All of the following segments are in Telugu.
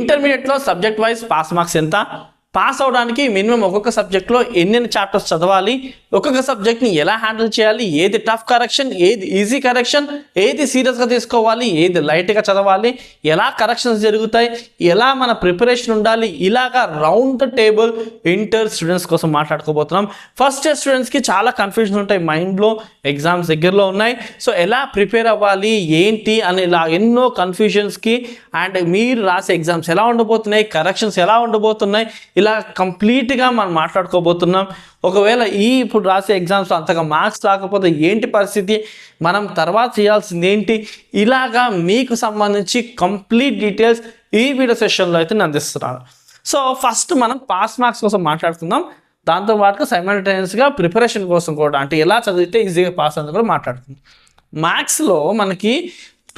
ఇంటర్మీడియట్లో సబ్జెక్ట్ వైజ్ పాస్ మార్క్స్ ఎంత? పాస్ అవడానికి మినిమం ఒక్కొక్క సబ్జెక్ట్లో ఎన్నెన్ని చాప్టర్స్ చదవాలి ఒక్కొక్క సబ్జెక్ట్ని ఎలా హ్యాండిల్ చేయాలి ఏది టఫ్ కరెక్షన్ ఏది ఈజీ కరెక్షన్ ఏది సీరియస్గా తీసుకోవాలి ఏది లైట్గా చదవాలి ఎలా కరెక్షన్స్ జరుగుతాయి ఎలా మన ప్రిపరేషన్ ఉండాలి ఇలాగా round the table inter students కోసం మాట్లాడుకోబోతున్నాం. ఫస్ట్ ఇయర్ స్టూడెంట్స్కి చాలా కన్ఫ్యూజన్ ఉంటాయి మైండ్లో ఎగ్జామ్స్ దగ్గరలో ఉన్నాయి. సో ఎలా ప్రిపేర్ అవ్వాలి ఏంటి అని ఇలా ఎన్నో కన్ఫ్యూజన్స్కి అండ్ మీరు రాసే ఎగ్జామ్స్ ఎలా ఉండబోతున్నాయి కరెక్షన్స్ ఎలా ఉండబోతున్నాయి ఇలా కంప్లీట్గా మనం మాట్లాడుకోబోతున్నాం. ఒకవేళ ఈ ఇప్పుడు రాసే ఎగ్జామ్స్లో అంతగా మార్క్స్ రాకపోతే ఏంటి పరిస్థితి? మనం తర్వాత చేయాల్సింది ఏంటి? ఇలాగా మీకు సంబంధించి కంప్లీట్ డీటెయిల్స్ ఈ వీడియో సెషన్లో అయితే నేను అందిస్తున్నాను. సో ఫస్ట్ మనం పాస్ మార్క్స్ కోసం మాట్లాడుతున్నాం దాంతో పాటుగా సైమల్టేనియస్గా ప్రిపరేషన్ కోసం కూడా అంటే ఎలా చదివితే ఈజీగా పాస్ అని కూడా మాట్లాడుతుంది మ్యాథ్స్లో మనకి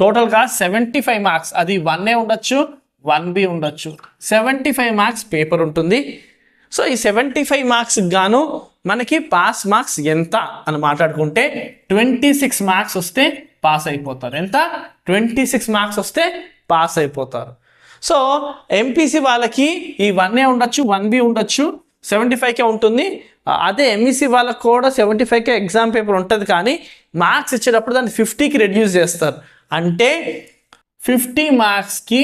టోటల్గా సెవెంటీ ఫైవ్ మార్క్స్ అది వన్ ఏ ఉండొచ్చు వన్ బి ఉండొచ్చు. సెవెంటీ ఫైవ్ మార్క్స్ పేపర్ ఉంటుంది. సో ఈ సెవెంటీ ఫైవ్ మార్క్స్ గాను మనకి పాస్ మార్క్స్ ఎంత అని మాట్లాడుకుంటే ట్వంటీ సిక్స్ మార్క్స్ వస్తే పాస్ అయిపోతారు. ఎంత? ట్వంటీ సిక్స్ మార్క్స్ వస్తే పాస్ అయిపోతారు. సో ఎంపీసీ వాళ్ళకి ఈ వన్ ఏ ఉండొచ్చు వన్ బి ఉండొచ్చు సెవెంటీ ఫైవ్కే ఉంటుంది. అదే ఎంఈసీ వాళ్ళకి కూడా సెవెంటీ ఫైవ్కే ఎగ్జామ్ పేపర్ ఉంటుంది కానీ మార్క్స్ ఇచ్చేటప్పుడు దాన్ని ఫిఫ్టీకి రెడ్యూస్ చేస్తారు. అంటే ఫిఫ్టీ మార్క్స్కి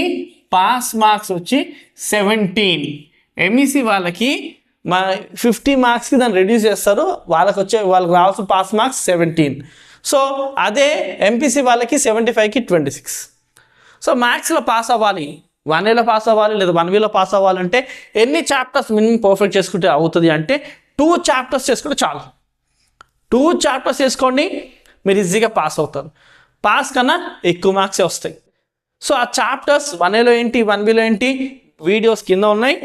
పాస్ మార్క్స్ వచ్చి సెవెంటీన్. ఎంఈసీ వాళ్ళకి మా ఫిఫ్టీ మార్క్స్కి దాన్ని రెడ్యూస్ చేస్తారు. వాళ్ళకి వచ్చే వాళ్ళకి రావాల్సిన పాస్ మార్క్స్ సెవెంటీన్. సో అదే ఎంపీసీ వాళ్ళకి సెవెంటీ ఫైవ్కి ట్వంటీ సిక్స్. సో మ్యాథ్స్లో పాస్ అవ్వాలి. వన్ ఏలో పాస్ అవ్వాలి లేదా వన్ వీలో పాస్ అవ్వాలంటే ఎన్ని చాప్టర్స్ మినిమం పర్ఫెక్ట్ చేసుకుంటే అవుతుంది అంటే టూ చాప్టర్స్ చేసుకుంటే చాలు. టూ చాప్టర్స్ చేసుకోండి మీరు ఈజీగా పాస్ అవుతారు. పాస్ కన్నా ఎక్కువ మార్క్సే వస్తాయి. సో ఆ చాప్టర్స్ వన్ ఏలో ఏంటి వన్ బిలో ఏంటి వీడియోస్ కింద ఉన్నాయి.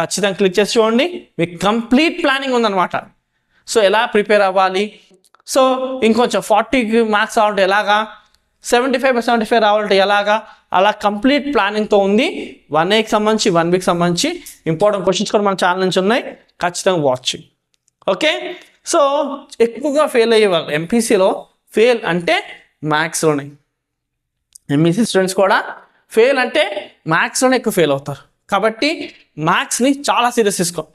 ఖచ్చితంగా క్లిక్ చేసి చూడండి. మీకు కంప్లీట్ ప్లానింగ్ ఉందన్నమాట. సో ఎలా ప్రిపేర్ అవ్వాలి? సో ఇంకొంచెం ఫార్టీకి మార్క్స్ రావాలంటే ఎలాగా? సెవెంటీ ఫైవ్ సెవెంటీ ఫైవ్ రావాలంటే ఎలాగా? అలా కంప్లీట్ ప్లానింగ్తో ఉంది. వన్ ఏకి సంబంధించి వన్ వీక్ సంబంధించి ఇంపార్టెంట్ క్వశ్చన్స్ కూడా మన ఛానల్ నుంచి ఉన్నాయి. ఖచ్చితంగా వాచ్ ఓకే సో ఎక్కువగా ఫెయిల్ అయ్యేవాళ్ళు ఎంపీసీలో ఫెయిల్ అంటే మ్యాథ్స్లోనే ఎంఈసీ స్టూడెంట్స్ కూడా ఫెయిల్ అంటే మ్యాథ్స్లోనే ఎక్కువ ఫెయిల్ అవుతారు. కాబట్టి మ్యాథ్స్ని చాలా సీరియస్ తీసుకో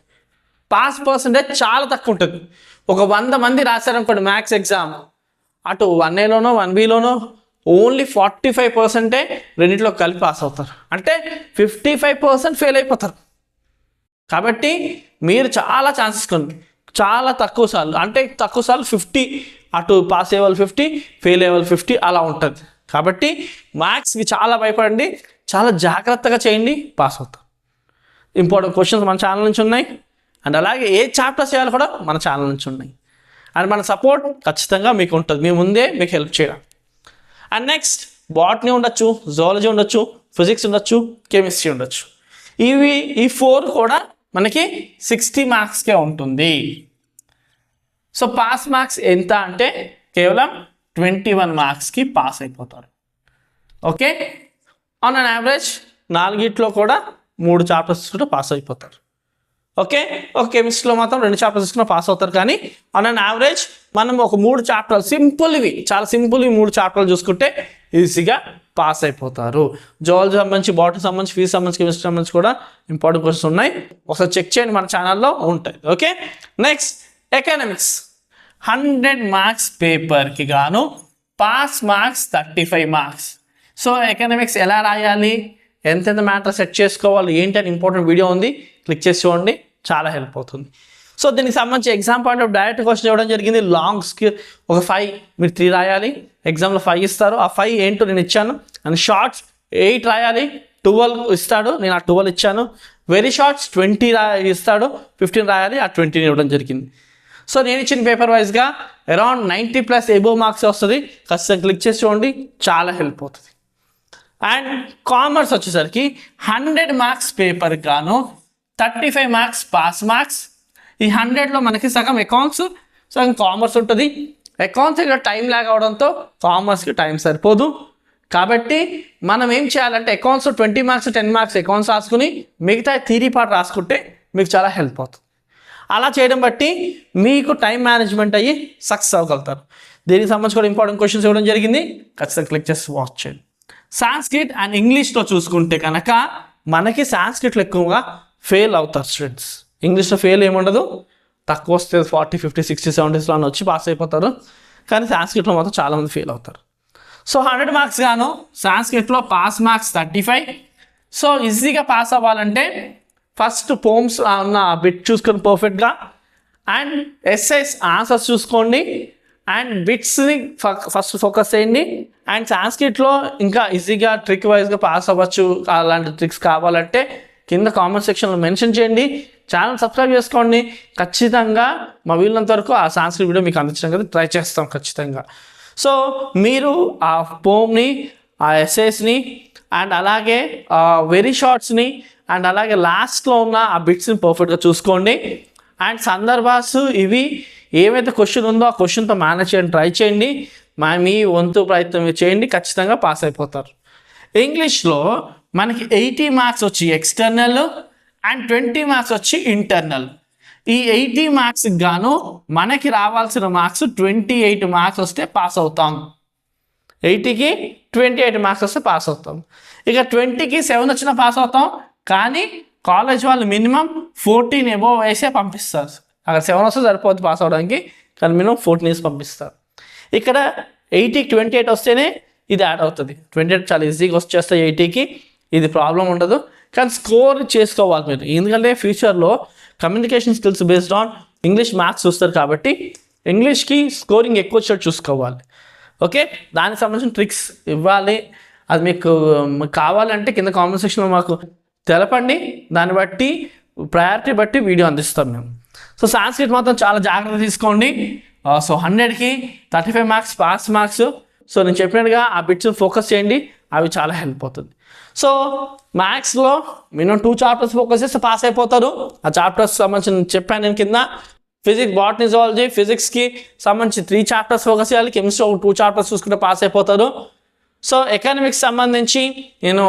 పాస్ పర్సంటేజ్ చాలా తక్కువ ఉంటుంది. ఒక వంద మంది రాశారనుకోండి మ్యాథ్స్ ఎగ్జామ్ అటు వన్ ఏలోనో వన్ బిలోనో ఓన్లీ ఫార్టీ ఫైవ్ పర్సెంటే రెండింటిలో కలిపి పాస్ అవుతారు. అంటే ఫిఫ్టీ ఫైవ్ పర్సెంట్ ఫెయిల్ అయిపోతారు. కాబట్టి మీరు చాలా ఛాన్సెస్ కొన్ని చాలా తక్కువ సార్లు అంటే తక్కువ సార్లు ఫిఫ్టీ అటు పాస్ అయ్యే వాళ్ళు ఫిఫ్టీ ఫెయిల్ అయ్యే వాళ్ళు ఫిఫ్టీ అలా ఉంటుంది. కాబట్టి మ్యాథ్స్కి చాలా భయపడండి చాలా జాగ్రత్తగా చేయండి పాస్ అవుతాం. ఇంపార్టెంట్ క్వశ్చన్స్ మన ఛానల్ నుంచి ఉన్నాయి. అండ్ అలాగే ఏ చాప్టర్స్ చేయాలో కూడా మన ఛానల్ నుంచి ఉన్నాయి. అండ్ మన సపోర్ట్ ఖచ్చితంగా మీకు ఉంటుంది. మీ ముందే మీకు హెల్ప్ చేయడం. అండ్ నెక్స్ట్ బాటనీ ఉండొచ్చు జువాలజీ ఉండొచ్చు ఫిజిక్స్ ఉండొచ్చు కెమిస్ట్రీ ఉండొచ్చు. ఇవి ఈ ఫోర్ కూడా మనకి సిక్స్టీ మార్క్స్కే ఉంటుంది. సో పాస్ మార్క్స్ ఎంత అంటే కేవలం ట్వంటీ వన్ మార్క్స్కి పాస్ అయిపోతారు. ఓకే ఆన్ అన్ యావరేజ్ నాలుగిట్లో కూడా మూడు చాప్టర్స్ కూడా పాస్ అయిపోతారు. ఓకే ఒక కెమిస్ట్రీలో మాత్రం రెండు చాప్టర్స్ తీసుకున్న పాస్ అవుతారు. కానీ ఆన్ అన్ యావరేజ్ మనం ఒక మూడు చాప్టర్లు సింపుల్వి చాలా సింపుల్వి మూడు చాప్టర్లు చూసుకుంటే ఈజీగా పాస్ అయిపోతారు. జువాలజీ సంబంధించి బాటిల్ సంబంధించి ఫీజు సంబంధించి కెమిస్ట్రీ సంబంధించి కూడా ఇంపార్టెంట్ క్వశ్చన్స్ ఉన్నాయి. ఒకసారి చెక్ చేయండి మన ఛానల్లో ఉంటాయి. Okay next economics hundred marks పేపర్కి గాను pass marks thirty five marks. So economics ఎలా రాయాలి? ఎంతెంత మ్యాటర్ సెట్ చేసుకోవాలి? ఏంటి అని ఇంపార్టెంట్ వీడియో ఉంది. క్లిక్ చేసి చూడండి. చాలా హెల్ప్ అవుతుంది. సో దీనికి సంబంధించి exam point of direct question ఇవ్వడం జరిగింది. లాంగ్స్కి ఒక ఫైవ్ మీరు త్రీ రాయాలి. ఎగ్జామ్లో ఫైవ్ ఇస్తారు. ఆ ఫైవ్ ఏంటో నేను ఇచ్చాను. అండ్ షార్ట్స్ ఎయిట్ రాయాలి. ట్వెల్వ్ ఇస్తాడు. నేను ఆ ట్వెల్వ్ ఇచ్చాను. వెరీ షార్ట్స్ ట్వంటీ రా ఇస్తాడు. ఫిఫ్టీన్ రాయాలి. ఆ ట్వంటీని ఇవ్వడం జరిగింది. సో నేను ఇచ్చిన పేపర్ వైజ్గా around ninety plus above marks వస్తుంది. ఖచ్చితంగా క్లిక్ చేసి చూడండి చాలా హెల్ప్ అవుతుంది. అండ్ కామర్స్ వచ్చేసరికి హండ్రెడ్ మార్క్స్ పేపర్ గాను thirty five marks pass marks ఈ హండ్రెడ్లో మనకి సగం అకౌంట్స్ సగం కామర్స్ ఉంటుంది. అకౌంట్స్ ఇక్కడ టైం లాగ్ అవడంతో కామర్స్కి టైం సరిపోదు. కాబట్టి మనం ఏం చేయాలంటే accounts twenty marks ten marks accounts రాసుకుని మిగతా థీరీ పార్ట్ రాసుకుంటే మీకు చాలా హెల్ప్ అవుతుంది. అలా చేయడం బట్టి మీకు టైం మేనేజ్మెంట్ అయ్యి సక్సెస్ అవ్వగలుగుతారు. దీనికి సంబంధించి కూడా ఇంపార్టెంట్ క్వశ్చన్స్ ఇవ్వడం జరిగింది. ఖచ్చితంగా క్లిక్ చేసి వాచ్ చేయండి. సాంస్క్రిట్ అండ్ ఇంగ్లీష్లో చూసుకుంటే కనుక మనకి సాంస్క్రిట్లో ఎక్కువగా ఫెయిల్ అవుతారు స్టూడెంట్స్ ఇంగ్లీష్లో ఫెయిల్ ఏముండదు. తక్కువ వస్తే ఫార్టీ ఫిఫ్టీ సిక్స్టీ సెవెంటీస్లో వచ్చి పాస్ అయిపోతారు. కానీ సాంస్క్రిట్లో మాత్రం చాలామంది ఫెయిల్ అవుతారు. సో హండ్రెడ్ మార్క్స్ గాను సాంస్క్రిట్లో pass marks thirty five so ఈజీగా పాస్ అవ్వాలంటే ఫస్ట్ పోమ్స్ ఉన్న బిట్ చూసుకొని పర్ఫెక్ట్గా అండ్ ఎస్ఐస్ ఆన్సర్స్ చూసుకోండి. అండ్ బిట్స్ని ఫస్ట్ ఫోకస్ చేయండి. అండ్ సాంస్క్రిట్లో ఇంకా ఈజీగా ట్రిక్ వైజ్గా పాస్ అవ్వచ్చు. అలాంటి ట్రిక్స్ కావాలంటే కింద కామెంట్ సెక్షన్లో మెన్షన్ చేయండి. ఛానల్ సబ్స్క్రైబ్ చేసుకోండి. ఖచ్చితంగా మా వీళ్ళంత వరకు ఆ సాంస్క్రిట్ వీడియో మీకు అందించడానికి ట్రై చేస్తాం ఖచ్చితంగా. సో మీరు ఆ పోమ్ని ఆ ఎస్ఎస్ని అండ్ అలాగే వెరీ షార్ట్స్ని అండ్ అలాగే లాస్ట్లో ఉన్న ఆ బిట్స్ని పర్ఫెక్ట్గా చూసుకోండి. అండ్ సందర్భాస్ ఇవి ఏమైతే క్వశ్చన్ ఉందో ఆ క్వశ్చన్తో మేనేజ్ చేయండి ట్రై చేయండి. మా మీ వంతు ప్రయత్నం చేయండి ఖచ్చితంగా పాస్ అయిపోతారు. ఇంగ్లీష్లో మనకి ఎయిటీ మార్క్స్ వచ్చి ఎక్స్టర్నల్ అండ్ ట్వంటీ మార్క్స్ వచ్చి ఇంటర్నల్ ఈ ఎయిటీ మార్క్స్కి గాను మనకి రావాల్సిన మార్క్స్ ట్వంటీ ఎయిట్ మార్క్స్ వస్తే పాస్ అవుతాం. ఎయిటీకి ట్వంటీ ఎయిట్ మార్క్స్ వస్తే పాస్ అవుతాం. ఇక ట్వంటీకి సెవెన్ వచ్చినా పాస్ అవుతాం. కానీ కాలేజ్ వాళ్ళు మినిమం ఫోర్టీన్ ఎబో వేసే పంపిస్తారు. అక్కడ సెవెన్ వస్తే సరిపోతుంది పాస్ అవడానికి కానీ మినిమం ఫోర్టీన్ వేసి పంపిస్తారు. ఇక్కడ ఎయిటీకి ట్వంటీ ఎయిట్ వస్తేనే ఇది యాడ్ అవుతుంది. ట్వంటీ ఎయిట్ చాలా ఈజీగా వచ్చేస్తాయి ఎయిటీకి ఇది ప్రాబ్లం ఉండదు. కానీ స్కోర్ చేసుకోవాలి మీరు. ఎందుకంటే ఫ్యూచర్లో communication skills based on English marks చూస్తారు కాబట్టి ఇంగ్లీష్కి స్కోరింగ్ ఎక్కువ వచ్చేట్టు చూసుకోవాలి. ఓకే? దానికి సంబంధించిన ట్రిక్స్ ఇవ్వాలి. అది మీకు మీకు కావాలంటే కింద కామెంట్ సెక్షన్లో మాకు తెలపండి. దాన్ని బట్టి ప్రయారిటీ బట్టి వీడియో అందిస్తాం మేము. సో సాంస్క్రిట్ మాత్రం చాలా జాగ్రత్త తీసుకోండి. సో హండ్రెడ్కి thirty five marks pass marks. So నేను చెప్పినట్టుగా ఆ బిట్స్ ఫోకస్ చేయండి. అవి చాలా హెల్ప్ అవుతుంది. సో మ్యాథ్స్లో మినిమం టూ చాప్టర్స్ ఫోకస్ చేస్తే పాస్ అయిపోతారు. ఆ చాప్టర్స్ సంబంధించిన చెప్పాను నేను కింద. ఫిజిక్స్ బాటనీ జువాలజీ ఫిజిక్స్కి సంబంధించి త్రీ చాప్టర్స్ ఫోకస్ చేయాలి. కెమిస్ట్రీ ఒక టూ చాప్టర్స్ చూసుకుంటే పాస్ అయిపోతారు. సో ఎకనామిక్స్ సంబంధించి నేను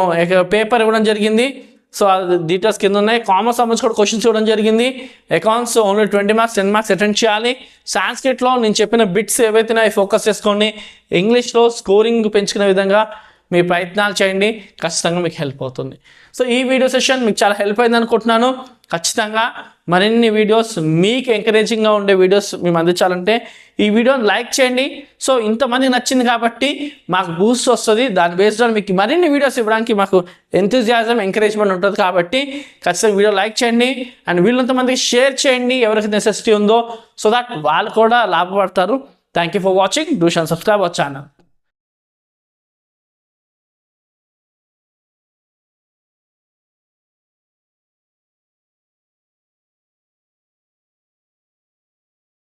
పేపర్ ఇవ్వడం జరిగింది. సో అది డీటెయిల్స్ కింద ఉన్నాయి. కామర్స్ సంబంధించి కూడా క్వశ్చన్స్ ఇవ్వడం జరిగింది. Accounts only twenty marks ten marks attend చేయాలి. సాంస్క్రిట్లో నేను చెప్పిన బిట్స్ ఏవైతే అవి ఫోకస్ చేసుకోండి. ఇంగ్లీష్లో స్కోరింగ్ పెంచుకునే విధంగా మీ ప్రయత్నాలు చేయండి. ఖచ్చితంగా మీకు హెల్ప్ అవుతుంది. సో ఈ వీడియో సెషన్ మీకు చాలా హెల్ప్ అయింది అనుకుంటున్నాను. ఖచ్చితంగా మరిన్ని వీడియోస్ మీకు ఎంకరేజింగ్గా ఉండే వీడియోస్ మేము అందించాలంటే ఈ వీడియోని లైక్ చేయండి. సో ఇంతమంది నచ్చింది కాబట్టి మాకు బూస్ట్ వస్తుంది. దాని బేస్డ్ ఆన్ మీకు మరిన్ని వీడియోస్ ఇవ్వడానికి మాకు ఎంతూజియాజం ఎంకరేజ్మెంట్ ఉంటుంది కాబట్టి ఖచ్చితంగా వీడియో లైక్ చేయండి. అండ్ వీళ్ళంతమందికి షేర్ చేయండి. ఎవరికి నెసెసిటీ ఉందో సో దట్ వాళ్ళు కూడా లాభపడతారు. Thank you for watching do Shan subscribe our channel